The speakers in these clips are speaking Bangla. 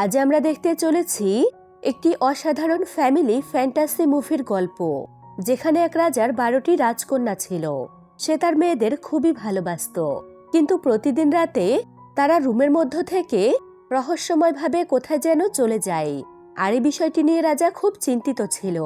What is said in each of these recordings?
আজ আমরা দেখতে চলেছি একটি অসাধারণ ফ্যামিলি ফ্যান্টাসি মুভির গল্প, যেখানে এক রাজার বারোটি রাজকন্যা ছিল। সে তার মেয়েদের খুবই ভালোবাসত। কিন্তু প্রতিদিন রাতে তারা রুমের মধ্য থেকে রহস্যময়ভাবে কোথায় যেন চলে যায়। আর এই বিষয়টি নিয়ে রাজা খুব চিন্তিত ছিল।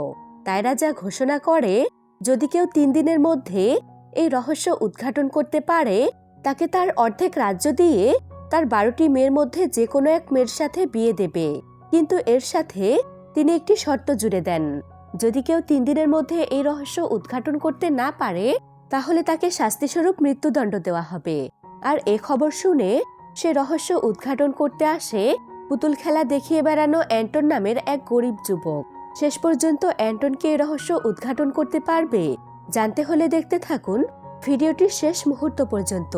তাই রাজা ঘোষণা করে, যদি কেউ তিন দিনের মধ্যে এই রহস্য উদ্ঘাটন করতে পারে, তাকে তার অর্ধেক রাজ্য দিয়ে তার বারোটি মেয়ের মধ্যে যে কোনো এক মেয়ের সাথে বিয়ে দেবে। কিন্তু এর সাথে তিনি একটি শর্ত জুড়ে দেন। যদি কেউ তিন দিনের মধ্যে এই রহস্য উদ্ঘাটন করতে না পারে, তাহলে তাকে শাস্তিস্বরূপ মৃত্যুদণ্ড দেওয়া হবে। আর এ খবর শুনে সে রহস্য উদ্ঘাটন করতে আসে পুতুল খেলা দেখিয়ে বেড়ানো অ্যান্টন নামের এক গরিব যুবক। শেষ পর্যন্ত অ্যান্টনকে এই রহস্য উদ্ঘাটন করতে পারবে? জানতে হলে দেখতে থাকুন ভিডিওটির শেষ মুহূর্ত পর্যন্ত।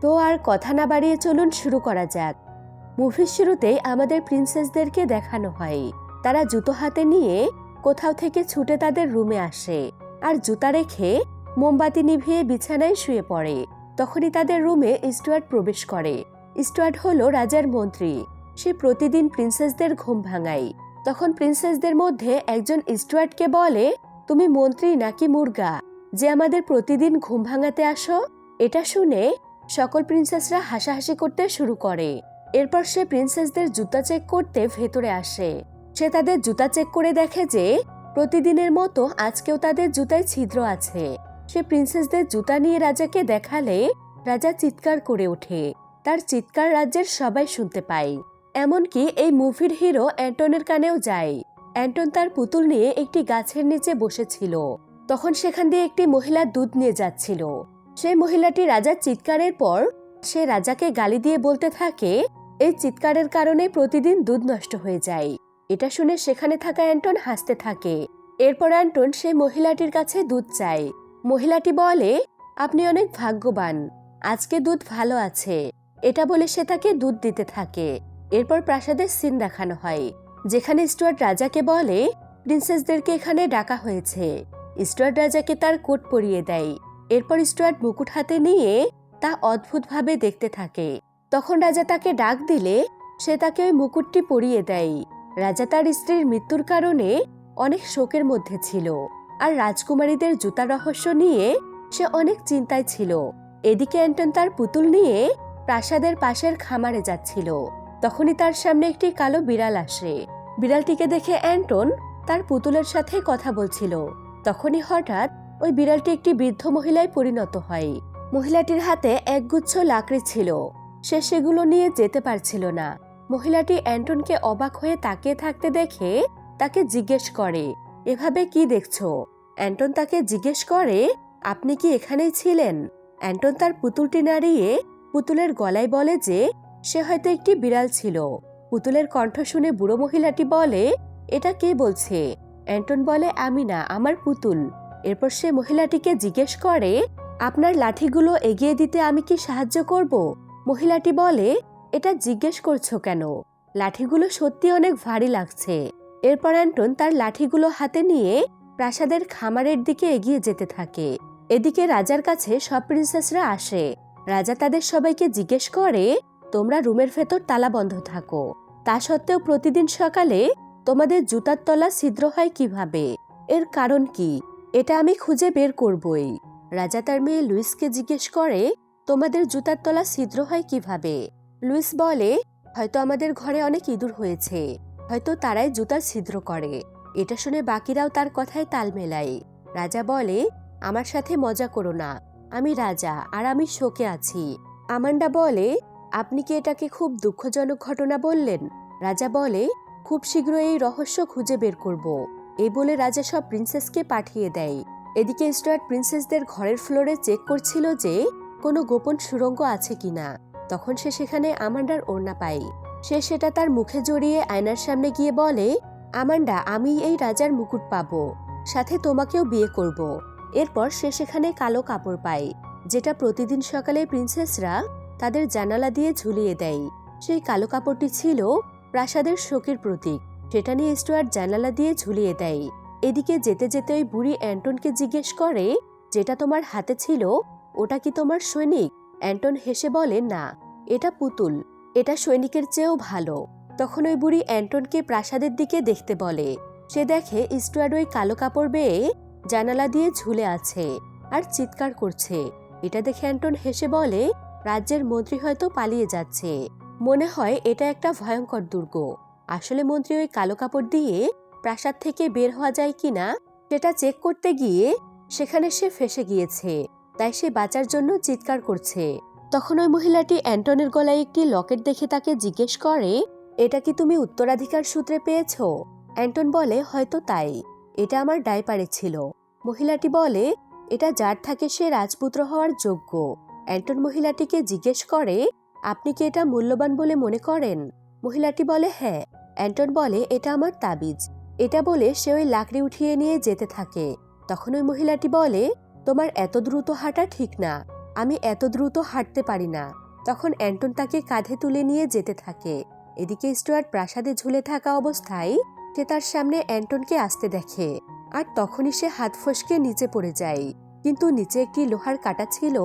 তো আর কথা না বাড়িয়ে চলুন শুরু করা যাক। মুভির শুরুতেই আমাদের প্রিন্সেসদেরকে দেখানো হয়। তারা জুতো হাতে নিয়ে কোথাও থেকে ছুটে তাদের রুমে আসে আর জুতা রেখে মোমবাতি নিভিয়ে বিছানায় শুয়ে পড়ে। তখনই তাদের রুমে স্টুয়ার্ট প্রবেশ করে। স্টুয়ার্ট হলো রাজার মন্ত্রী। সে প্রতিদিন প্রিন্সেসদের ঘুম ভাঙায়। তখন প্রিন্সেসদের মধ্যে একজন স্টুয়ার্টকে বলে, তুমি মন্ত্রী নাকি মুরগা? যে আমাদের প্রতিদিন ঘুম ভাঙাতে আসো, এটা শুনে সকল প্রিন্সেসরা হাসাহাসি করতে শুরু করে। এরপর সে প্রিন্সেসদের জুতা চেক করতে ভেতরে আসে। সে তাদের জুতা চেক করে দেখে যে, প্রতিদিনের মতো আজকেও তাদের জুতায় ছিদ্র আছে। সে প্রিন্সেসদের জুতা নিয়ে রাজাকে দেখালে রাজা চিৎকার করে ওঠে। তার চিৎকার রাজ্যের সবাই শুনতে পায়। এমনকি এই মুভির হিরো অ্যান্টনের কানেও যায়। অ্যান্টন তার পুতুল নিয়ে একটি গাছের নিচে বসেছিল। তখন সেখান দিয়ে একটি মহিলা দুধ নিয়ে যাচ্ছিল। সেই মহিলাটি রাজার চিৎকারের পর সে রাজাকে গালি দিয়ে বলতে থাকে, এই চিৎকারের কারণে প্রতিদিন দুধ নষ্ট হয়ে যায়। এটা শুনে সেখানে থাকা অ্যান্টন হাসতে থাকে। এরপর অ্যান্টন সেই মহিলাটির কাছে দুধ চায়। মহিলাটি বলে, আপনি অনেক ভাগ্যবান। আজকে দুধ ভালো আছে। এটা বলে সে তাকে দুধ দিতে থাকে। এরপর প্রাসাদের সিন দেখানো হয়, যেখানে স্টুয়ার্ট রাজাকে বলে, প্রিন্সেসদেরকে এখানে ডাকা হয়েছে। স্টুয়ার্ট রাজাকে তার কোট পরিয়ে দেয়। এরপর স্টুয়ার্ট মুকুট হাতে নিয়ে তা অদ্ভুতভাবে দেখতে থাকে। তখন রাজা তাকে ডাক দিলে সে তাকে ওই মুকুটটি পরিয়ে দেয়। রাজা তার স্ত্রীর মৃত্যুর কারণে অনেক শোকের মধ্যে ছিল আর রাজকুমারীদের জুতা রহস্য নিয়ে সে অনেক চিন্তায় ছিল। এদিকে অ্যান্টন তার পুতুল নিয়ে প্রাসাদের পাশের খামারে যাচ্ছিল। তখনই তার সামনে একটি কালো বিড়াল আসে। বিড়ালটিকে দেখে অ্যান্টন তার পুতুলের সাথে কথা বলছিল। তখনই হঠাৎ ওই বিড়ালটি একটি বৃদ্ধ মহিলায় পরিণত হয়। মহিলাটির হাতে একগুচ্ছ লাকড়ি ছিল। সে সেগুলো নিয়ে যেতে পারছিল না। মহিলাটি অ্যান্টনকে অবাক হয়ে তাকিয়ে থাকতে দেখে তাকে জিজ্ঞেস করে, এভাবে কি দেখছ? অ্যান্টন তাকে জিজ্ঞেস করে, আপনি কি এখানেই ছিলেন? অ্যান্টন তার পুতুলটি নাড়িয়ে পুতুলের গলায় বলে যে, সে হয়তো একটি বিড়াল ছিল। পুতুলের কণ্ঠ শুনে বুড়ো মহিলাটি বলে, এটা কে বলছে? অ্যান্টন বলে, আমি না, আমার পুতুল। এরপর সে মহিলাটিকে জিজ্ঞেস করে, আপনার লাঠিগুলো এগিয়ে দিতে আমি কি সাহায্য করব? মহিলাটি বলে, এটা জিজ্ঞেস করছ কেন? লাঠিগুলো সত্যি অনেক ভারী লাগছে। এরপর অ্যান্টন তার লাঠিগুলো হাতে নিয়ে প্রাসাদের খামারের দিকে এগিয়ে যেতে থাকে। এদিকে রাজার কাছে সব প্রিন্সেসরা আসে। রাজা তাদের সবাইকে জিজ্ঞেস করে, তোমরা রুমের ভেতর তালা বন্ধ থাকো। তা সত্ত্বেও প্রতিদিন সকালে তোমাদের জুতার তলা ছিদ্র হয় কীভাবে? এর কারণ কি? এটা আমি খুঁজে বের করবই। রাজা তার মেয়ে লুইসকে জিজ্ঞেস করে, তোমাদের জুতার তলা ছিদ্র হয় কীভাবে? লুইস বলে, হয়তো আমাদের ঘরে অনেক ইঁদুর হয়েছে। হয়তো তারাই জুতার ছিদ্র করে। এটা শুনে বাকিরাও তার কথায় তাল মেলায়। রাজা বলে, আমার সাথে মজা করো না। আমি রাজা আর আমি শোকে আছি। আমান্ডা বলে, আপনি কি এটাকে খুব দুঃখজনক ঘটনা বললেন? রাজা বলে, খুব শীঘ্র এই রহস্য খুঁজে বের করব। এই বলে রাজা সব প্রিন্সেসকে পাঠিয়ে দেয়। এদিকে স্টুয়ার্ট প্রিন্সেসদের ঘরের ফ্লোরে চেক করছিল যে কোনো গোপন সুড়ঙ্গ আছে কিনা। তখন সে সেখানে আমান্ডার ওড়না পায়। সে সেটা তার মুখে জড়িয়ে আয়নার সামনে গিয়ে বলে আমান্ডা আমি এই রাজার মুকুট পাবো। সাথে তোমাকেও বিয়ে করব। এরপর সে সেখানে কালো কাপড় পায়, যেটা প্রতিদিন সকালে প্রিন্সেসরা তাদের জানালা দিয়ে ঝুলিয়ে দেয়। সেই কালো কাপড়টি ছিল প্রাসাদের শোকের প্রতীক। সেটা নিয়ে স্টুয়ার্ট জানালা দিয়ে ঝুলিয়ে দেয়। এদিকে যেতে যেতে ওই বুড়ি অ্যান্টনকে জিজ্ঞেস করে, যেটা তোমার হাতে ছিল, ওটা কি তোমার সৈনিক? অ্যান্টন হেসে বলে, না, এটা পুতুল, এটা সৈনিকের চেয়েও ভালো। তখন ওই বুড়ি অ্যান্টনকে প্রাসাদের দিকে দেখতে বলে। সে দেখে স্টুয়ার্ড ওই কালো কাপড় বেয়ে জানালা দিয়ে ঝুলে আছে আর চিৎকার করছে। এটা দেখে অ্যান্টন হেসে বলে, রাজ্যের মন্ত্রী হয়তো পালিয়ে যাচ্ছে। মনে হয় এটা একটা ভয়ঙ্কর দুর্গ। আসলে মন্ত্রী ওই কালো কাপড় দিয়ে প্রাসাদ থেকে বের হওয়া যায় কিনা, সেটা চেক করতে গিয়ে সেখানে সে ফেসে গিয়েছে। তাই সে বাঁচার জন্য চিৎকার করছে। তখন ওই মহিলাটি অ্যান্টনের গলায় একটি লকেট দেখে তাকে জিজ্ঞেস করে, এটা কি তুমি উত্তরাধিকার সূত্রে পেয়েছ? অ্যান্টন বলে, হয়তো তাই। এটা আমার ডাইপারে ছিল। মহিলাটি বলে, এটা যার থাকে সে রাজপুত্র হওয়ার যোগ্য। অ্যান্টন মহিলাটিকে জিজ্ঞেস করে, আপনি কি এটা মূল্যবান বলে মনে করেন? মহিলাটি বলে হ্যাঁ। অ্যান্টন বলে, এটা আমার তাবিজ। এটা বলে সে ওই লাকড়ি উঠিয়ে নিয়ে যেতে থাকে। তখন ওই মহিলাটি বলে, তোমার এত দ্রুত হাঁটা ঠিক না। আমি এত দ্রুত হাঁটতে পারি না। তখন অ্যান্টন তাকে কাঁধে তুলে নিয়ে যেতে থাকে। এদিকে স্টুয়ার্ট প্রাসাদে ঝুলে থাকা অবস্থায় সে তার সামনে অ্যান্টনকে আসতে দেখে। আর তখনই সে হাত ফসকে নিচে পড়ে যায়। কিন্তু নিচে একটি লোহার কাটা ছিল,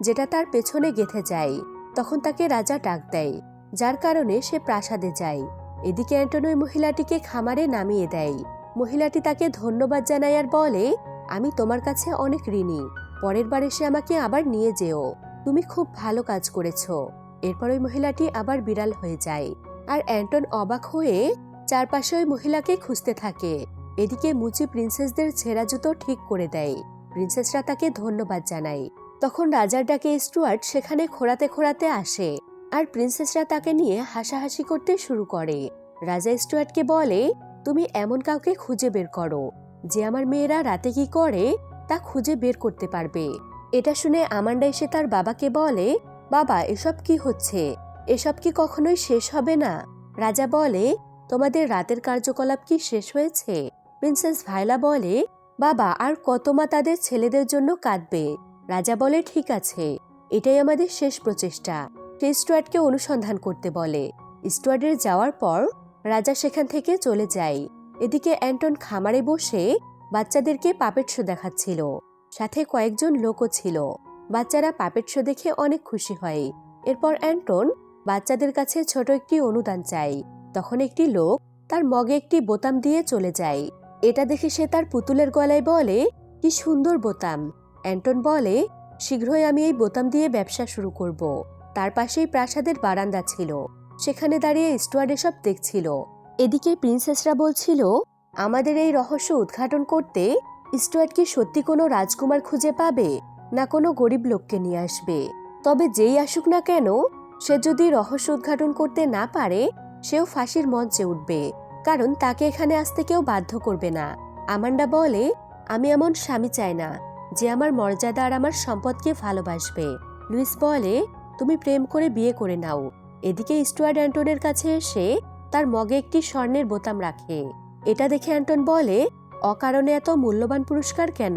যেটা তার পেছনে গেথে যায়। তখন তাকে রাজা ডাক দেয়, যার কারণে সে প্রাসাদে যায়। এদিকে অ্যান্টন ওই মহিলাটিকে খামারে নামিয়ে দেয়। মহিলাটি তাকে ধন্যবাদ জানায় আর বলে, আমি তোমার কাছে অনেক ঋণী, পরের বার এসে আমাকে আবার নিয়ে যেও। তুমি খুব ভালো কাজ করেছ এরপর ওই মহিলাটি আবার বিড়াল হয়ে যায়। আর অ্যান্টন অবাক হয়ে চারপাশে ওই মহিলাকে খুঁজতে থাকে। এদিকে মুচি প্রিন্সেসদের ছেঁড়া জুতো ঠিক করে দেয়। প্রিন্সেসরা তাকে ধন্যবাদ জানায়। তখন রাজার ডাকে স্টুয়ার্ট সেখানে খোঁড়াতে খোঁড়াতে আসে। আর প্রিন্সেসরা তাকে নিয়ে হাসাহাসি করতে শুরু করে। রাজা স্টুয়ার্টকে বলে, তুমি এমন কাউকে খুঁজে বের করো। যে আমার মেয়েরা রাতে কি করে, তা খুঁজে বের করতে পারবে এটা শুনে আমান্ডা এসে তার বাবাকে বলে, বাবা, এসব কি হচ্ছে? এসব কি কখনোই শেষ হবে না রাজা বলে, তোমাদের রাতের কার্যকলাপ কি শেষ হয়েছে প্রিন্সেস ভাইলা বলে, বাবা, আর কত মা তাদের ছেলেদের জন্য কাঁদবে রাজা বলে, ঠিক আছে। এটাই আমাদের শেষ প্রচেষ্টা। সে স্টুয়ার্টকে অনুসন্ধান করতে বলে। স্টুয়ার্ডের যাওয়ার পর রাজা সেখান থেকে চলে যায়। এদিকে অ্যান্টন খামারে বসে বাচ্চাদেরকে পাপেট শো দেখাচ্ছিল। সাথে কয়েকজন লোকও ছিল। বাচ্চারা পাপেট শো দেখে অনেক খুশি হয়। এরপর অ্যান্টন বাচ্চাদের কাছে ছোট একটি অনুদান চাই তখন একটি লোক তার মগে একটি বোতাম দিয়ে চলে যায়। এটা দেখে সে তার পুতুলের গলায় বলে, কি সুন্দর বোতাম। অ্যান্টন বলে, শীঘ্রই আমি এই বোতাম দিয়ে ব্যবসা শুরু করব। তার পাশেই প্রাসাদের বারান্দা ছিল। সেখানে দাঁড়িয়ে স্টুয়ার্ড এসব দেখছিল। এদিকে প্রিন্সেসরা বলছিল, আমাদের এই রহস্য উদ্ঘাটন করতে স্টুয়ার্ট কি সত্যি কোনো রাজকুমার খুঁজে পাবে? না কোনো গরিব লোককে নিয়ে আসবে? তবে যেই আসুক না কেন, সে যদি রহস্য উদ্ঘাটন করতে না পারে, সেও ফাঁসির মঞ্চে উঠবে। কারণ তাকে এখানে আসতে কেউ বাধ্য করবে না। আমান্ডা বলে, আমি এমন স্বামী চাই না, যে আমার মর্যাদা আর আমার সম্পদকে ভালোবাসবে। লুইস বলে তুমি প্রেম করে বিয়ে করে নাও। এদিকে স্টুয়ার্ড অ্যান্টনের কাছে এসে তার মগে একটি স্বর্ণের বোতাম রাখে। এটা দেখে অ্যান্টন বলে, অকারণে এত মূল্যবান পুরস্কার কেন?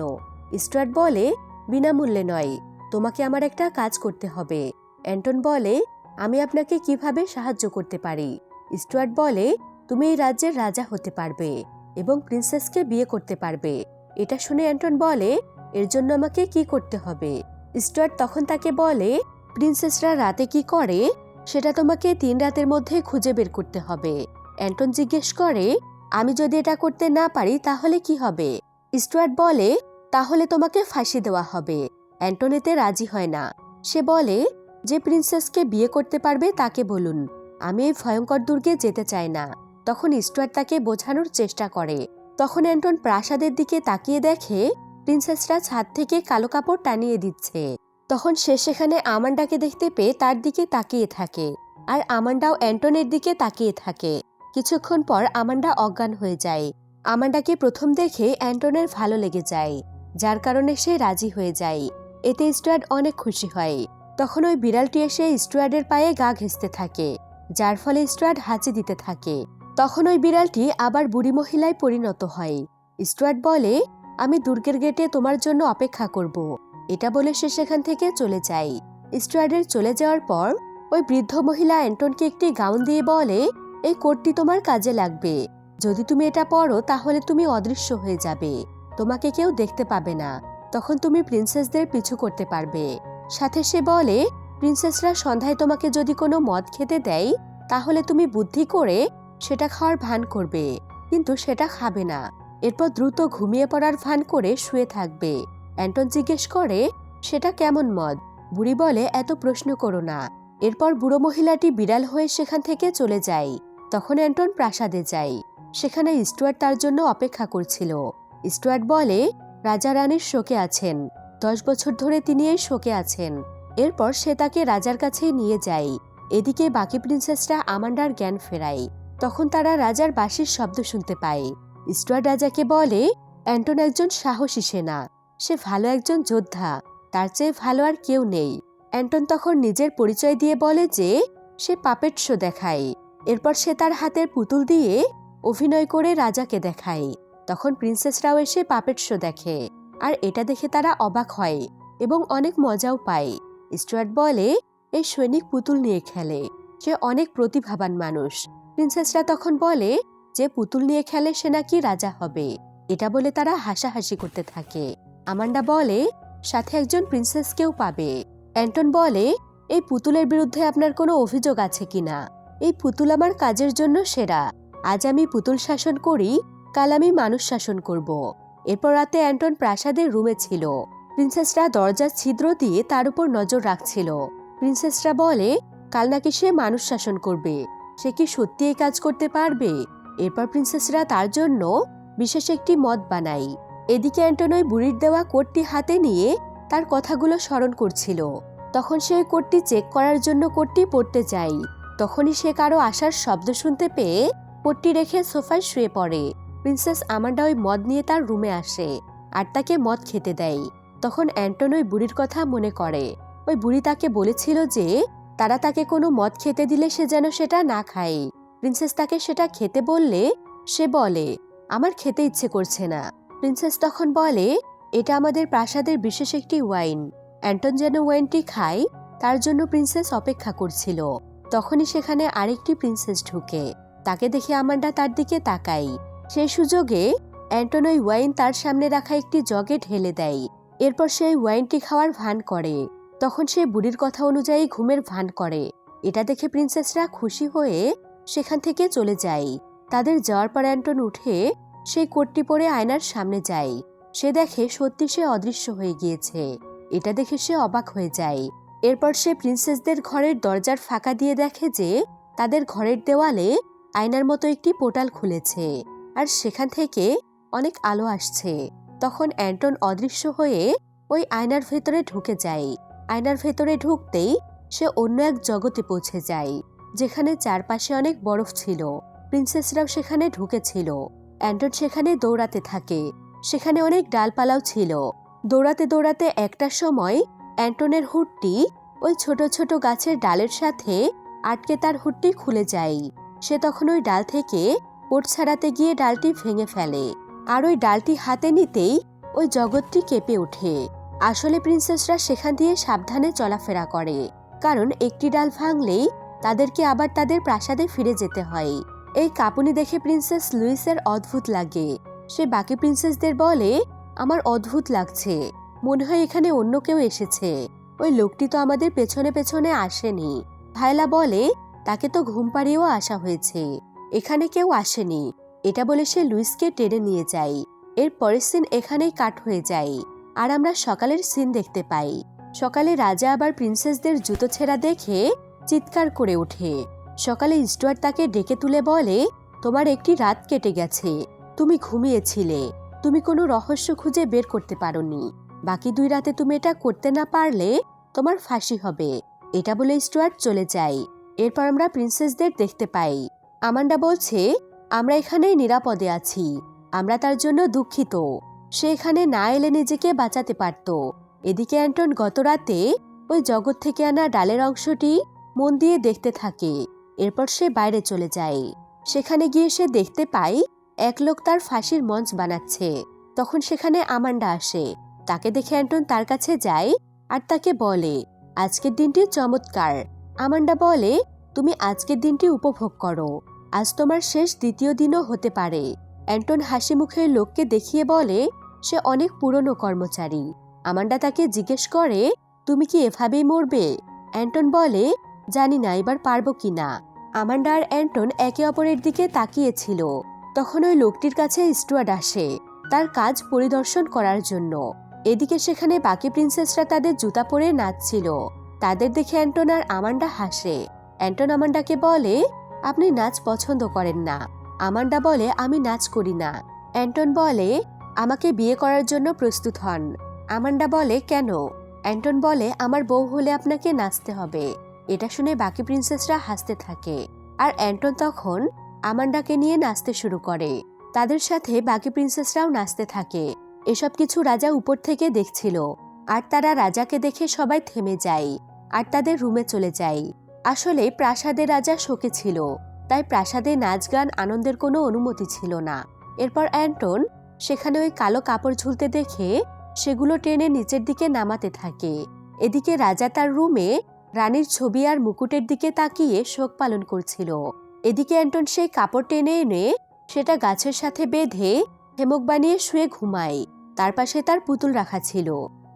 স্টুয়ার্ট বলে, বিনামূল্যে নয়, তোমাকে আমার একটা কাজ করতে হবে। অ্যান্টন বলে, আমি আপনাকে কীভাবে সাহায্য করতে পারি? স্টুয়ার্ট বলে, তুমি এই রাজ্যের রাজা হতে পারবে এবং প্রিন্সেসকে বিয়ে করতে পারবে। এটা শুনে অ্যান্টন বলে, এর জন্য আমাকে কি করতে হবে? স্টুয়ার্ট তখন তাকে বলে প্রিন্সেসরা রাতে কি করে, সেটা তোমাকে তিন রাতের মধ্যে খুঁজে বের করতে হবে। অ্যান্টন জিজ্ঞেস করে, আমি যদি এটা করতে না পারি, তাহলে কি হবে? স্টুয়ার্ট বলে, তাহলে তোমাকে ফাঁসি দেওয়া হবে। অ্যান্টনিতে রাজি হয় না। সে বলে, যে প্রিন্সেসকে বিয়ে করতে পারবে তাকে বলুন। আমি এই ভয়ঙ্কর দুর্গে যেতে চাই না। তখন স্টুয়ার্ট তাকে বোঝানোর চেষ্টা করে। তখন অ্যান্টন প্রাসাদের দিকে তাকিয়ে দেখে, প্রিন্সেসরা ছাদ থেকে কালো কাপড় টানিয়ে দিচ্ছে। তখন সে সেখানে আমান্ডাকে দেখতে পেয়ে তার দিকে তাকিয়ে থাকে আর আমান্ডাও অ্যান্টনের দিকে তাকিয়ে থাকে। কিছুক্ষণ পর আমান্ডা অজ্ঞান হয়ে যায়। আমান্ডাকে প্রথম দেখে অ্যান্টনের ভালো লেগে যায়, যার কারণে সে রাজি হয়ে যায়। এতে স্টুয়ার্ড অনেক খুশি হয়। তখন ওই বিড়ালটি এসে স্টুয়ার্ডের পায়ে গা ঘেঁষতে থাকে, যার ফলে স্টুয়ার্ড হাঁচি দিতে থাকে। তখন ওই বিড়ালটি আবার বুড়ি মহিলায় পরিণত হয়। স্টুয়ার্ড বলে, আমি দুর্গের গেটে তোমার জন্য অপেক্ষা করব। এটা বলে সে সেখান থেকে চলে যায়। স্টুয়ার্ডের চলে যাওয়ার পর, ওই বৃদ্ধ মহিলা অ্যান্টনকে একটি গাউন দিয়ে বলে, এই কোটটি তোমার কাজে লাগবে। যদি তুমি এটা পরো, তাহলে তুমি অদৃশ্য হয়ে যাবে। তোমাকে কেউ দেখতে পাবে না। তখন তুমি প্রিন্সেসদের পিছু করতে পারবে। সাথে সে বলে, প্রিন্সেসরা সন্ধ্যায় তোমাকে যদি কোনো মদ খেতে দেয়, তাহলে তুমি বুদ্ধি করে সেটা খাওয়ার ভান করবে। কিন্তু সেটা খাবে না। এরপর দ্রুত ঘুমিয়ে পড়ার ভান করে শুয়ে থাকবে। অ্যান্টন জিজ্ঞেস করে, সেটা কেমন মদ? বুড়ি বলে, এত প্রশ্ন করো না। এরপর বুড়ো মহিলাটি বিড়াল হয়ে সেখান থেকে চলে যায়। তখন অ্যান্টন প্রাসাদে যায়। সেখানে স্টুয়ার্ট তার জন্য অপেক্ষা করছিল। স্টুয়ার্ট বলে, রাজা রানীর শোকে আছেন। দশ বছর ধরে তিনি এই শোকে আছেন। এরপর সে তাকে রাজার কাছেই নিয়ে যায়। এদিকে বাকি প্রিন্সেসরা আমান্ডার জ্ঞান ফেরায়। তখন তারা রাজার বাঁশির শব্দ শুনতে পায়। স্টুয়ার্ট রাজাকে বলে, অ্যান্টন একজন সাহসী সেনা। সে ভালো একজন যোদ্ধা, তার চেয়ে ভালো আর কেউ নেই। অ্যান্টন তখন নিজের পরিচয় দিয়ে বলে যে, সে পাপেট শো দেখায়। এরপর সে তার হাতের পুতুল দিয়ে অভিনয় করে রাজাকে দেখায়। তখন প্রিন্সেসরাও এসে পাপেট শো দেখে। আর এটা দেখে তারা অবাক হয় এবং অনেক মজাও পায়। স্টুয়ার্ট বলে, এই সৈনিক পুতুল নিয়ে খেলে। সে অনেক প্রতিভাবান মানুষ। প্রিন্সেসরা তখন বলে, যে পুতুল নিয়ে খেলে সে নাকি রাজা হবে। এটা বলে তারা হাসাহাসি করতে থাকে। আমান্ডা বলে, সাথে একজন প্রিন্সেসকেও পাবে। অ্যান্টন বলে, এই পুতুলের বিরুদ্ধে আপনার কোনো অভিযোগ আছে কিনা এই পুতুল আমার কাজের জন্য সেরা। আজ আমি পুতুল শাসন করি, কাল আমি মানুষ শাসন করব। এরপর রাতে অ্যান্টন প্রাসাদের রুমে ছিল। প্রিন্সেসরা দরজার ছিদ্র দিয়ে তার উপর নজর রাখছিল। প্রিন্সেসরা বলে, কাল নাকি সে মানুষ শাসন করবে। সে কি সত্যি এই কাজ করতে পারবে? এরপর প্রিন্সেসরা তার জন্য বিশেষ একটি মদ বানায়। এদিকে অ্যান্টন ওই বুড়ির দেওয়া কোটটি হাতে নিয়ে তার কথাগুলো স্মরণ করছিল। তখন সে কোটটি চেক করার জন্য কোটটি পড়তে যায়। তখনই সে কারও আসার শব্দ শুনতে পেয়ে কোটটি রেখে সোফায় শুয়ে পড়ে। প্রিন্সেস আমান্ডা ওই মদ নিয়ে তার রুমে আসে আর তাকে মদ খেতে দেয়। তখন অ্যান্টন ওই বুড়ির কথা মনে করে। ওই বুড়ি তাকে বলেছিল যে, তারা তাকে কোনো মদ খেতে দিলে সে যেন সেটা না খায়। প্রিন্সেস তাকে সেটা খেতে বললে সে বলে, আমার খেতে ইচ্ছে করছে না। প্রিন্সেস তখন বলে, এটা আমাদের প্রাসাদের বিশেষ একটি ওয়াইন। অ্যান্টন যেন ওয়াইনটি খায়, তার জন্য প্রিন্সেস অপেক্ষা করছিল। তখনই সেখানে আরেকটি প্রিন্সেস ঢুকে। তাকে দেখে আমান্ডা তার দিকে তাকাই সেই সুযোগে অ্যান্টন ওই ওয়াইন তার সামনে রাখা একটি জগে ঢেলে দেয়। এরপর সেই ওয়াইনটি খাওয়ার ভান করে। তখন সে বুড়ির কথা অনুযায়ী ঘুমের ভান করে। এটা দেখে প্রিন্সেসরা খুশি হয়ে সেখান থেকে চলে যায়। তাদের যাওয়ার পর অ্যান্টন উঠে সেই কোটটি পরে আয়নার সামনে যায়। সে দেখে সত্যি সে অদৃশ্য হয়ে গিয়েছে। এটা দেখে সে অবাক হয়ে যায়। এরপর সে প্রিন্সেসদের ঘরের দরজার ফাঁকা দিয়ে দেখে যে, তাদের ঘরের দেওয়ালে আয়নার মতো একটি পোর্টাল খুলেছে। আর সেখান থেকে অনেক আলো আসছে। তখন অ্যান্টন অদৃশ্য হয়ে ওই আয়নার ভেতরে ঢুকে যায়। আয়নার ভেতরে ঢুকতেই সে অন্য এক জগতে পৌঁছে যায়, যেখানে চারপাশে অনেক বরফ ছিল। প্রিন্সেসরাও সেখানে ঢুকেছিল। অ্যান্টন সেখানে দৌড়াতে থাকে। সেখানে অনেক ডালপালাও ছিল। দৌড়াতে দৌড়াতে একটার সময় অ্যান্টনের হুডটি ওই ছোট ছোট গাছের ডালের সাথে আটকে তার হুডটি খুলে যায়। সে তখন ওই ডাল থেকে পোট ছাড়াতে গিয়ে ডালটি ভেঙে ফেলে আর ওই ডালটি হাতে নিতেই ওই জগৎটি কেঁপে ওঠে। আসলে প্রিন্সেসরা সেখান দিয়ে সাবধানে চলাফেরা করে। কারণ একটি ডাল ভাঙলেই তাদেরকে আবার তাদের প্রাসাদে ফিরে যেতে হয়। এই কাঁপুনি দেখে প্রিন্সেস লুইসের অদ্ভুত লাগে। সে বাকি প্রিন্সেসদের বলে, আমার অদ্ভুত লাগছে। মনে হয় এখানে অন্য কেউ এসেছে। ওই লোকটি তো আমাদের পেছনে পেছনে আসেনি। ভাইলা বলে, তাকে তো ঘুম পাড়িয়েও আসা হয়েছে। এখানে কেউ আসেনি। এটা বলে সে লুইসকে টেনে নিয়ে যায়। এর পরের সিন এখানেই কাট হয়ে যায়। আর আমরা সকালের সিন দেখতে পাই। সকালে রাজা আবার প্রিন্সেসদের জুতো ছেঁড়া দেখে চিৎকার করে ওঠে। সকালে স্টুয়ার্ট তাকে ডেকে তুলে বলে, তোমার একটি রাত কেটে গেছে। তুমি ঘুমিয়েছিলে। তুমি কোনো রহস্য খুঁজে বের করতে পারোনি। বাকি দুই রাতে তুমি এটা করতে না পারলে তোমার ফাঁসি হবে। এটা বলে স্টুয়ার্ট চলে যায়। এরপর আমরা প্রিন্সেসদের দেখতে পাই। আমান্ডা বলছে, আমরা এখানে নিরাপদে আছি। আমরা তার জন্য দুঃখিত। সে এখানে না এলে নিজেকে বাঁচাতে পারত। এদিকে অ্যান্টন গত রাতে ওই জগৎ থেকে আনা ডালের অংশটি মন দিয়ে দেখতে থাকে। এরপর সে বাইরে চলে যায়। সেখানে গিয়ে সে দেখতে পায়, এক লোক তার ফাঁসির মঞ্চ বানাচ্ছে। তখন সেখানে আমান্ডা আসে। তাকে দেখে অ্যান্টন তার কাছে যায় আর তাকে বলে, আজকের দিনটি চমৎকার। আমান্ডা বলে, তুমি আজকের দিনটি উপভোগ করো। আজ তোমার শেষ দ্বিতীয় দিনও হতে পারে। অ্যান্টন হাসি মুখের লোককে দেখিয়ে বলে, সে অনেক পুরনো কর্মচারী। আমান্ডা তাকে জিজ্ঞেস করে, তুমি কি এভাবেই মরবে? অ্যান্টন বলে, জানি না, এবার পারব কি না। আমান্ডা আর অ্যান্টন একে অপরের দিকে তাকিয়েছিল। তখন ওই লোকটির কাছে স্টুয়ার্ড আসে তার কাজ পরিদর্শন করার জন্য। এদিকে সেখানে বাকি প্রিন্সেসরা তাদের জুতা পরে নাচছিল। তাদের দেখে অ্যান্টন আর আমান্ডা হাসে। অ্যান্টন আমান্ডাকে বলে, আপনি নাচ পছন্দ করেন না। আমান্ডা বলে, আমি নাচ করি না। অ্যান্টন বলে, আমাকে বিয়ে করার জন্য প্রস্তুত হন। আমান্ডা বলে, কেন? অ্যান্টন বলে, আমার বউ হলে আপনাকে নাচতে হবে। এটা শুনে বাকি প্রিন্সেসরা হাসতে থাকে। আর অ্যান্টন তখন আমান্ডাকে নিয়ে নাচতে শুরু করে। তাদের সাথে বাকি প্রিন্সেসরাও নাচতে থাকে। এসব কিছু রাজা উপর থেকে দেখছিল। আর তারা রাজাকে দেখে সবাই থেমে যায়। আর তাদের রুমে চলে যায়। আসলে প্রাসাদে রাজা শোকে ছিল। তাই প্রাসাদে নাচ গান আনন্দের কোনো অনুমতি ছিল না। এরপর অ্যান্টন সেখানে ওই কালো কাপড় ঝুলতে দেখে সেগুলো টেনে নিচের দিকে নামাতে থাকে। এদিকে রাজা তার রুমে রানীর ছবি আর মুকুটের দিকে তাকিয়ে শোক পালন করছিল। এদিকে অ্যান্টন সেই কাপড় টেনে এনে সেটা গাছের সাথে বেঁধে হেমক বানিয়ে শুয়ে ঘুমায়। তার পাশে তার পুতুল রাখা ছিল।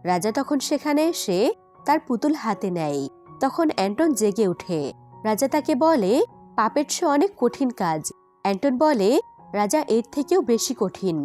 রাজা তখন সেখানে এসে তার পুতুল হাতে নেয়। তখন অ্যান্টন জেগে ওঠে। রাজা তাকে বলে পাপেট শো অনেক কঠিন কাজ। অ্যান্টন বলে, রাজা এর থেকেও বেশি কঠিন।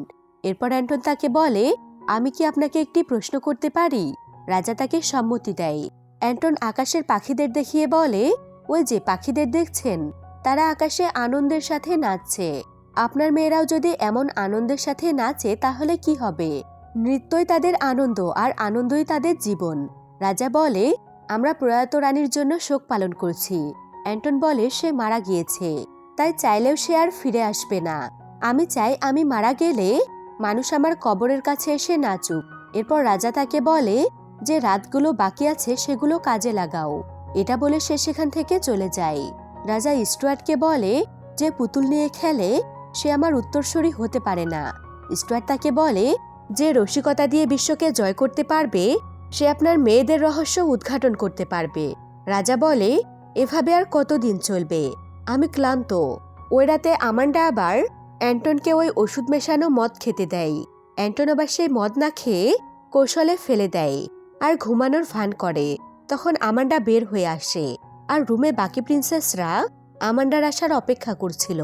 এরপর অ্যান্টন তাকে বলে, আমি কি আপনাকে একটি প্রশ্ন করতে পারি? রাজা তাকে সম্মতি দেয়। অ্যান্টন আকাশের পাখিদের দেখিয়ে বলে, ওই যে পাখিদের দেখছেন? তারা আকাশে আনন্দের সাথে নাচছে। আপনার মেয়েরাও যদি এমন আনন্দের সাথে নাচে, তাহলে কি হবে? নৃত্যই তাদের আনন্দ, আর আনন্দই তাদের জীবন। রাজা বলে, আমরা প্রয়াত রানীর জন্য শোক পালন করছি। অ্যান্টন বলে, সে মারা গিয়েছে। তাই চাইলেও সে আর ফিরে আসবে না। আমি চাই আমি মারা গেলে মানুষ আমার কবরের কাছে এসে নাচুক। এরপর রাজা তাকে বলে যে রাতগুলো বাকি আছে সেগুলো কাজে লাগাও। এটা বলে সে সেখান থেকে চলে যায়। রাজা স্টুয়ার্টকে বলে, যে পুতুল নিয়ে খেলে, সে আমার উত্তরসূরি হতে পারে না। স্টুয়ার্ট তাকে বলে, যে রসিকতা দিয়ে বিশ্বকে জয় করতে পারবে, সে আপনার মেয়েদের রহস্য উদ্ঘাটন করতে পারবে। রাজা বলে, এভাবে আর কতদিন চলবে? আমি ক্লান্ত। ওই রাতে আমান্ডা আবার অ্যান্টনকে ওই ওষুধ মেশানো মদ খেতে দেয়। অ্যান্টন আবার সেই মদ না খেয়ে কৌশলে ফেলে দেয়। আর ঘুমানোর ফান করে। তখন আমান্ডা বের হয়ে আসে। আর রুমে বাকি প্রিন্সেসরা আমান্ডার আসার অপেক্ষা করছিল।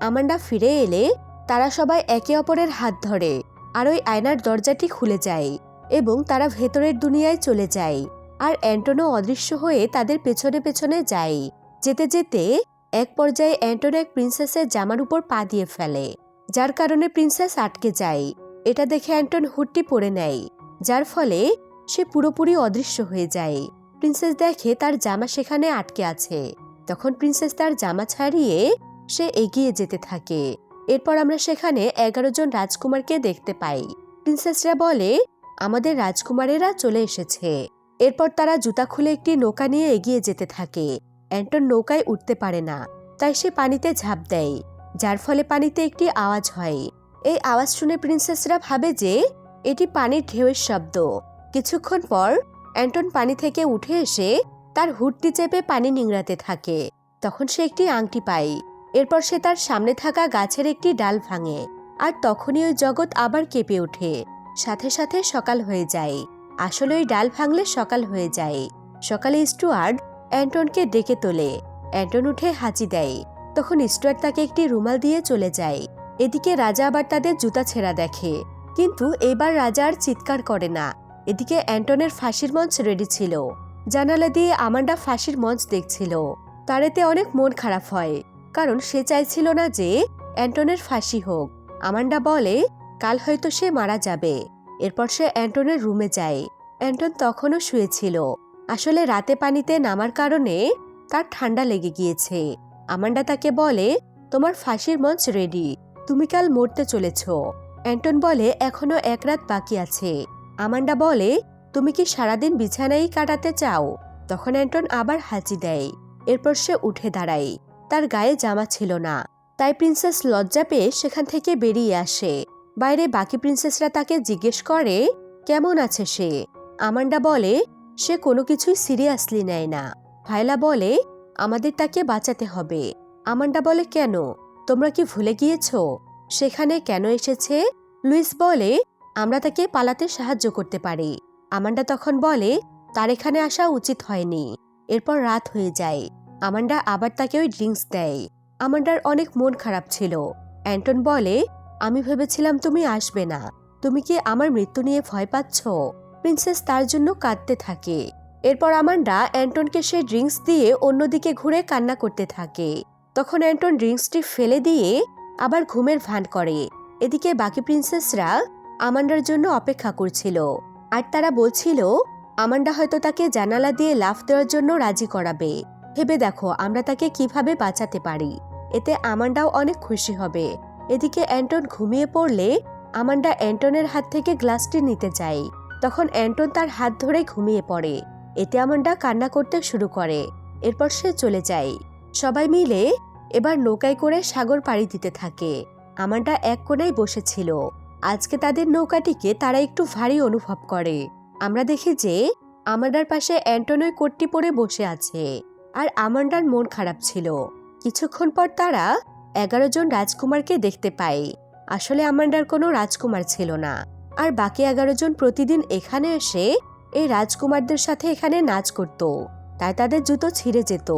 আমান্ডা ফিরে এলে তারা সবাই একে অপরের হাত ধরে আর ওই আয়নার দরজাটি খুলে যায় এবং তারা ভেতরের দুনিয়ায় চলে যায়। আর অ্যান্টনও অদৃশ্য হয়ে তাদের পেছনে পেছনে যায়। যেতে যেতে এক পর্যায়ে অ্যান্টন এক প্রিন্সেসের জামার উপর পা দিয়ে ফেলে, যার কারণে প্রিন্সেস আটকে যায়। এটা দেখে অ্যান্টন হুটটি পরে নেয়, যার ফলে সে পুরোপুরি অদৃশ্য হয়ে যায়। প্রিন্সেস দেখে তার জামা সেখানে আটকে আছে। তখন প্রিন্সেস তার জামা ছাড়িয়ে সে এগিয়ে যেতে থাকে। এরপর আমরা সেখানে এগারো জন রাজকুমারকে দেখতে পাই। প্রিন্সেসরা বলে, আমাদের রাজকুমারেরা চলে এসেছে। এরপর তারা জুতা খুলে একটি নৌকা নিয়ে এগিয়ে যেতে থাকে। অ্যান্টন নৌকায় উঠতে পারে না। তাই সে পানিতে ঝাঁপ দেয়, যার ফলে পানিতে একটি আওয়াজ হয়। এই আওয়াজ শুনে প্রিন্সেসরা ভাবে যে, এটি পানির ঢেউয়ের শব্দ। কিছুক্ষণ পর অ্যান্টন পানি থেকে উঠে এসে তার হুডটি চেপে পানি নিংড়াতে থাকে। তখন সে একটি আংটি পায়। এরপর সে তার সামনে থাকা গাছের একটি ডাল ভাঙে আর তখনই ওই জগৎ আবার কেঁপে ওঠে। সাথে সাথে সকাল হয়ে যায়। আসলে ওই ডাল ভাঙলে সকাল হয়ে যায়। সকালে স্টুয়ার্ড অ্যান্টনকে ডেকে তোলে। অ্যান্টন উঠে হাঁচি দেয়। তখন স্টুয়ার্ড তাকে একটি রুমাল দিয়ে চলে যায়। এদিকে রাজা আবার তাদের জুতা ছেঁড়া দেখে। কিন্তু এবার রাজা আর চিৎকার করে না। এদিকে অ্যান্টনের ফাঁসির মঞ্চ রেডি ছিল। জানালা দিয়ে আমান্ডা ফাঁসির মঞ্চ দেখছিল। তার এতে অনেক মন খারাপ হয়, কারণ সে চাইছিল না যে অ্যান্টনের ফাঁসি হোক। আমান্ডা বলে, কাল হয়তো সে মারা যাবে। এরপর সে অ্যান্টনের রুমে যায়। অ্যান্টন তখনও শুয়েছিল। আসলে রাতে পানিতে নামার কারণে তার ঠান্ডা লেগে গিয়েছে। আমান্ডা তাকে বলে, তোমার ফাঁসির মঞ্চ রেডি তুমি কাল মরতে চলেছ। অ্যান্টন বলে, এখনও এক রাত বাকি আছে। আমান্ডা বলে, তুমি কি সারাদিন বিছানায় কাটাতে চাও? তখন অ্যান্টন আবার হাঁচি দেয়। এরপর সে উঠে দাঁড়ায়। তার গায়ে জামা ছিল না। তাই প্রিন্সেস লজ্জা পেয়ে সেখান থেকে বেরিয়ে আসে। বাইরে বাকি প্রিন্সেসরা তাকে জিজ্ঞেস করে, কেমন আছে সে? আমান্ডা বলে, সে কোনো কিছুই সিরিয়াসলি নেয় না। ভাইলা বলে, আমাদের তাকে বাঁচাতে হবে। আমান্ডা বলে, কেন? তোমরা কি ভুলে গিয়েছ? সেখানে কেন এসেছে? লুইস বলে আমরা তাকে পালাতে সাহায্য করতে পারি। আমান্ডা তখন বলে, তার এখানে আসা উচিত হয়নি। এরপর রাত হয়ে যায়। আমান্ডা আবার তাকে ওই ড্রিঙ্কস দেয়। আমান্ডার অনেক মন খারাপ ছিল। অ্যান্টন বলে, আমি ভেবেছিলাম তুমি আসবে না। তুমি কি আমার মৃত্যু নিয়ে ভয় পাচ্ছ? প্রিন্সেস তার জন্য কাঁদতে থাকে। এরপর আমান্ডা অ্যান্টনকে সে ড্রিঙ্কস দিয়ে অন্যদিকে ঘুরে কান্না করতে থাকে। তখন অ্যান্টন ড্রিঙ্কসটি ফেলে দিয়ে আবার ঘুমের ভান করে। এদিকে বাকি প্রিন্সেসরা আমান্ডার জন্য অপেক্ষা করছিল। আর তারা বলছিল, আমান্ডা হয়তো তাকে জানালা দিয়ে লাফ দেওয়ার জন্য রাজি করাবে। ভেবে দেখো, আমরা তাকে কীভাবে বাঁচাতে পারি। এতে আমান্ডাও অনেক খুশি হবে। এদিকে অ্যান্টন ঘুমিয়ে পড়লে আমান্ডা অ্যান্টনের হাত থেকে গ্লাসটি নিতে যায়। তখন অ্যান্টন তার হাত ধরে ঘুমিয়ে পড়ে। এতে আমান্ডা কান্না করতে শুরু করে। এরপর সে চলে যায়। সবাই মিলে এবার নৌকায় করে সাগর পাড়ি দিতে থাকে। আমান্ডা এক কোনায় বসেছিল। আজকে তাদের নৌকাটিকে তারা একটু ভারী অনুভব করে। আমরা দেখি যে, আমান্ডার পাশে অ্যান্টনই কোটটি পরে বসে আছে আর আমান্ডার মন খারাপ ছিল। কিছুক্ষণ পর তারা এগারো জন রাজকুমারকে দেখতে পায়। আসলে আমান্ডার কোনো রাজকুমার ছিল না। আর বাকি এগারো জন প্রতিদিন এখানে এসে এই রাজকুমারদের সাথে এখানে নাচ করত। তাই তাদের জুতো ছিঁড়ে যেত।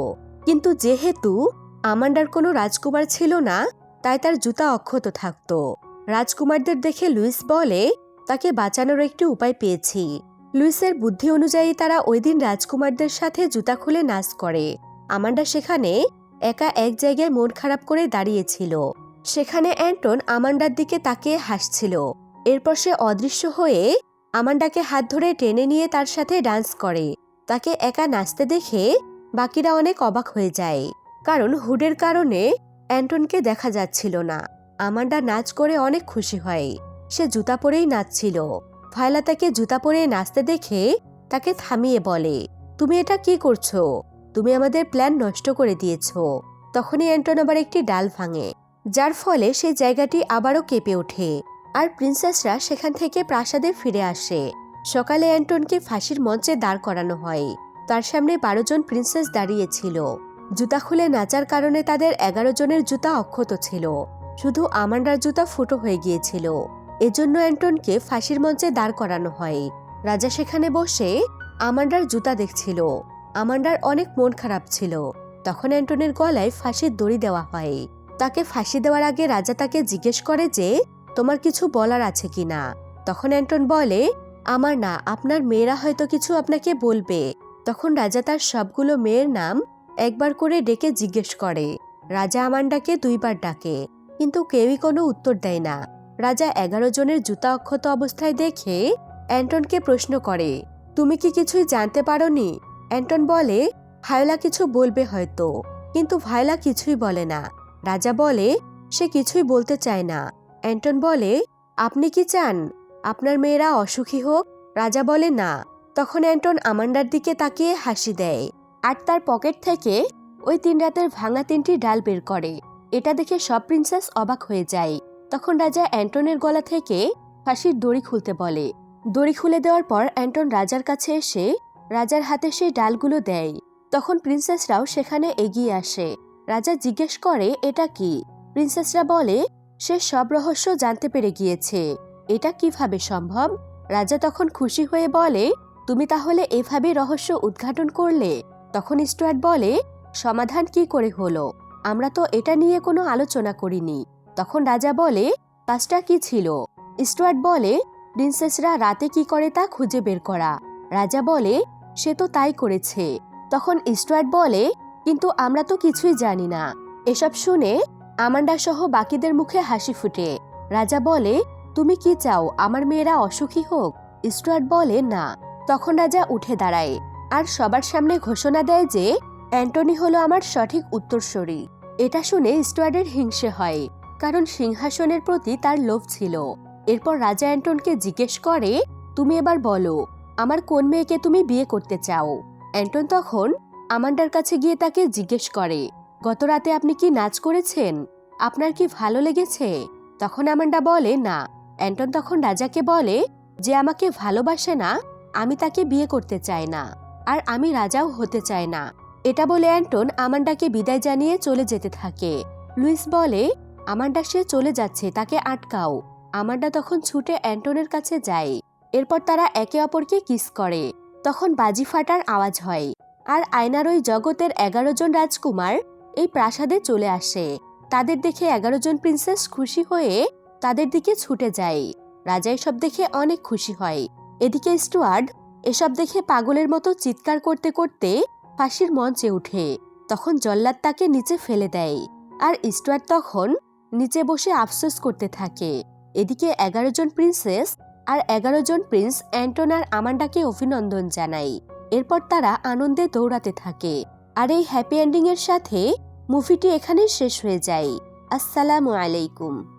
কিন্তু যেহেতু আমান্ডার কোনো রাজকুমার ছিল না, তাই তার জুতা অক্ষত থাকত। রাজকুমারদের দেখে লুইস বলে, তাকে বাঁচানোর একটি উপায় পেয়েছি। লুইসের বুদ্ধি অনুযায়ী তারা ওই দিন রাজকুমারদের সাথে জুতা খুলে নাচ করে। আমান্ডা সেখানে একা এক জায়গায় মন খারাপ করে দাঁড়িয়েছিল। সেখানে অ্যান্টন আমান্ডার দিকে তাকিয়ে হাসছিল। এরপর সে অদৃশ্য হয়ে আমান্ডাকে হাত ধরে টেনে নিয়ে তার সাথে ডান্স করে। তাকে একা নাচতে দেখে বাকিরা অনেক অবাক হয়ে যায়। কারণ হুডের কারণে অ্যান্টনকে দেখা যাচ্ছিল না। আমান্ডা নাচ করে অনেক খুশি হয়। সে জুতা পরেই নাচছিল। ফায়লা তাকে জুতা পরে নাচতে দেখে তাকে থামিয়ে বলে, তুমি এটা কি করছ? তুমি আমাদের প্ল্যান নষ্ট করে দিয়েছ। তখনই অ্যান্টন আবার একটি ডাল ভাঙে, যার ফলে সেই জায়গাটি আবারও কেঁপে ওঠে আর প্রিন্সেসরা সেখান থেকে প্রাসাদে ফিরে আসে। সকালে অ্যান্টনকে ফাঁসির মঞ্চে দাঁড় করানো হয়। তার সামনে বারো জন প্রিন্সেস দাঁড়িয়েছিল জুতা খুলে নাচার কারণে তাদের এগারো জনের জুতা অক্ষত ছিল। শুধু আমান্ডার জুতা ফুটো হয়ে গিয়েছিল। এজন্য অ্যান্টনকে ফাঁসির মঞ্চে দাঁড় করানো হয়। রাজা সেখানে বসে আমান্ডার জুতা দেখছিল। আমান্ডার অনেক মন খারাপ ছিল। তখন অ্যান্টনের গলায় ফাঁসির দড়ি দেওয়া হয়। তাকে ফাঁসি দেওয়ার আগে রাজা তাকে জিজ্ঞেস করে যে, তোমার কিছু বলার আছে কিনা তখন অ্যান্টন বলে, আমার না, আপনার মেয়েরা হয়তো কিছু আপনাকে বলবে। তখন রাজা তার সবগুলো মেয়ের নাম একবার করে ডেকে জিজ্ঞেস করে। রাজা আমান্ডাকে দুইবার ডাকে। কিন্তু কেউই কোনো উত্তর দেয় না। রাজা এগারো জনের জুতা অক্ষত অবস্থায় দেখে অ্যান্টনকে প্রশ্ন করে, তুমি কি কিছুই জানতে পারোনি? অ্যান্টন বলে, ভায়োলা কিছু বলবে হয়তো। কিন্তু ভায়োলা কিছুই বলে না। রাজা বলে, সে কিছুই বলতে চায় না। অ্যান্টন বলে, আপনি কি চান? আপনার মেয়েরা অসুখী হোক? রাজা বলে, না। তখন অ্যান্টন আমান্ডার দিকে তাকিয়ে হাসি দেয় আর তার পকেট থেকে ওই তিন রাতের ভাঙা তিনটি ডাল বের করে। এটা দেখে সব প্রিন্সেস অবাক হয়ে যায়। তখন রাজা অ্যান্টনের গলা থেকে ফাঁসির দড়ি খুলতে বলে। দড়ি খুলে দেওয়ার পর অ্যান্টন রাজার কাছে এসে রাজার হাতে সেই ডালগুলো দেয়। তখন প্রিন্সেসরাও সেখানে এগিয়ে আসে। রাজা জিজ্ঞেস করে, এটা কি? প্রিন্সেসরা বলে, সে সব রহস্য জানতে পেরে গিয়েছে। এটা কীভাবে সম্ভব? রাজা তখন খুশি হয়ে বলে, তুমি তাহলে এভাবে রহস্য উদ্ঘাটন করলে? তখন স্টুয়ার্ট বলে, সমাধান কি করে হলো? আমরা তো এটা নিয়ে কোনো আলোচনা করিনি। তখন রাজা বলে কাজটা কি ছিল? স্টুয়ার্ট বলে, প্রিন্সেসরা রাতে কি করে তা খুঁজে বের করা? রাজা বলে, সে তো তাই করেছে। তখন স্টুয়ার্ট বলে, কিন্তু আমরা তো কিছুই জানি না। এসব শুনে আমান্ডা সহ বাকিদের মুখে হাসি ফুটে। রাজা বলে, তুমি কি চাও, আমার মেয়েরা অসুখী হোক? স্টুয়ার্ট বলে, না। তখন রাজা উঠে দাঁড়ায়। আর সবার সামনে ঘোষণা দেয় যে, অ্যান্টনি হলো আমার সঠিক উত্তরসূরি। এটা শুনে স্টুয়ার্ডের হিংসে হয়, কারণ সিংহাসনের প্রতি তার লোভ ছিল। এরপর রাজা অ্যান্টনকে জিজ্ঞেস করে, তুমি এবার বলো, আমার কোন মেয়েকে তুমি বিয়ে করতে চাও? অ্যান্টন তখন আমান্ডার কাছে গিয়ে তাকে জিজ্ঞেস করে, গত রাতে আপনি কি নাচ করেছেন? আপনার কি ভালো লেগেছে? তখন আমান্ডা বলে, না। অ্যান্টন তখন রাজাকে বলে, যে আমাকে ভালোবাসে না, আমি তাকে বিয়ে করতে চাই না, আর আমি রাজাও হতে চাই না। এটা বলে অ্যান্টন আমান্ডাকে বিদায় জানিয়ে চলে যেতে থাকে। লুইস বলে, আমান্ডা, সে চলে যাচ্ছে, তাকে আটকাও। আমান্ডা তখন ছুটে অ্যান্টনের কাছে যায়। এরপর তারা একে অপরকে কিস করে। তখন বাজি ফাটার আওয়াজ হয়। আর আয়নার ওই জগতের এগারো জন রাজকুমার এই প্রাসাদে চলে আসে। তাদের দেখে এগারো জন প্রিন্সেস খুশি হয়ে তাদের দিকে ছুটে যায়। রাজা এসব দেখে অনেক খুশি হয়। এদিকে স্টুয়ার্ড এসব দেখে পাগলের মতো চিৎকার করতে করতে ফাঁসির মঞ্চে উঠে। তখন জল্লাদ তাকে নিচে ফেলে দেয় আর স্টুয়ার্ড তখন নিচে বসে আফসোস করতে থাকে। এদিকে এগারো জন প্রিন্সেস আর এগারো জন প্রিন্স অ্যান্টন আর আমান্ডাকে অভিনন্দন জানায়। এরপর তারা আনন্দে দৌড়াতে থাকে। আর এই হ্যাপি এন্ডিং এর সাথে মুভিটি এখানেই শেষ হয়ে যায়। আসসালামু আলাইকুম।